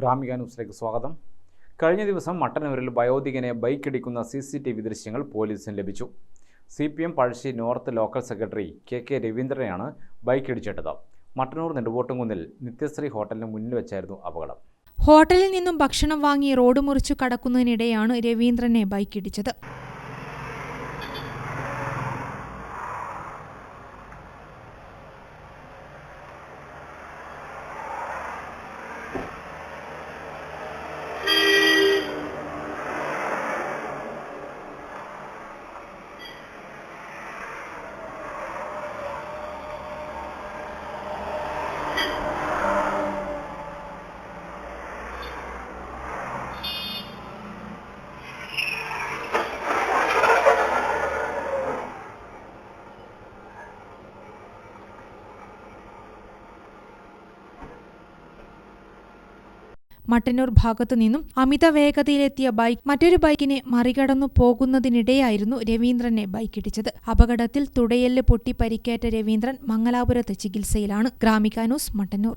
ഗ്രാമിക ന്യൂസിലേക്ക് സ്വാഗതം. കഴിഞ്ഞ ദിവസം മട്ടന്നൂരിൽ വയോധികനെ ബൈക്കിടിക്കുന്ന സി സി ടി വി ദൃശ്യങ്ങൾ പോലീസിന് ലഭിച്ചു. C P M Pazhassi north local secretary K K രവീന്ദ്രനെയാണ് ബൈക്കിടിച്ചിട്ടത് മട്ടന്നൂർ നെടുവോട്ടുംകുന്നിൽ നിത്യശ്രീ ഹോട്ടലിന് മുന്നിൽ വെച്ചായിരുന്നു അപകടം. ഹോട്ടലിൽ നിന്നും ഭക്ഷണം വാങ്ങി റോഡ് മുറിച്ചു കടക്കുന്നതിനിടെയാണ് രവീന്ദ്രനെ ബൈക്കിടിച്ചത്. മട്ടന്നൂർ ഭാഗത്തു നിന്നും അമിത വേഗതയിലെത്തിയ ബൈക്ക് മറ്റൊരു ബൈക്കിനെ മറികടന്നു പോകുന്നതിനിടെയായിരുന്നു രവീന്ദ്രനെ ബൈക്കിടിച്ചത് അപകടത്തിൽ തുടയെല്ല് പൊട്ടി പരിക്കേറ്റ രവീന്ദ്രൻ മംഗലാപുരത്ത് ചികിത്സയിലാണ്. ഗ്രാമിക ന്യൂസ് മട്ടന്നൂർ.